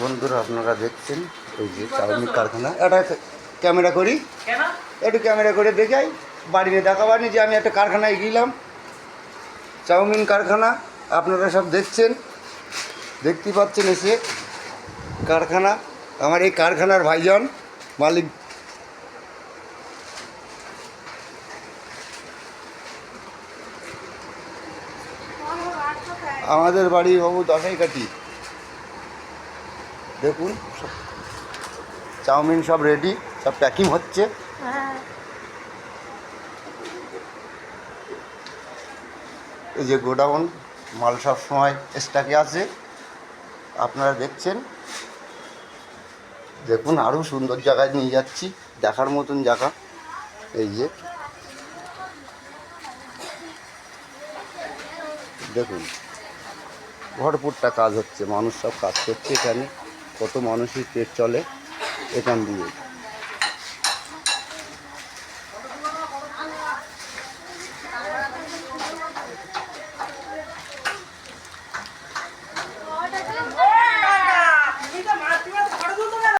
বন্ধুরা আপনারা দেখছেন এই যে চাউমিন কারখানা। এটা ক্যামেরা করি। একটু ক্যামেরা করে দেখাই। বাড়িতে নিয়ে দেখাবানি যে আমি একটা কারখানায় গেলাম। চাউমিন কারখানা আপনারা সব দেখছেন। দেখতে পাচ্ছেন এসে কারখানা। আমার এই কারখানার ভাইজন মালিক। আমাদের বাড়ি বাবু দশাই কাটি দেখুন চাউমিন সব রেডি সব প্যাকিং হচ্ছে। এই যে গোডাউন, মাল সব সময় স্টাকে আছে। আপনারা দেখছেন। দেখুন আরও সুন্দর জায়গায় নিয়ে যাচ্ছি, দেখার মতন জায়গা। এই যে। দেখুন, ভরপুরটা কাজ হচ্ছে, মানুষ সব কাজ করছে এখানে। কত মানুষই পেট চলে এখান দিয়ে।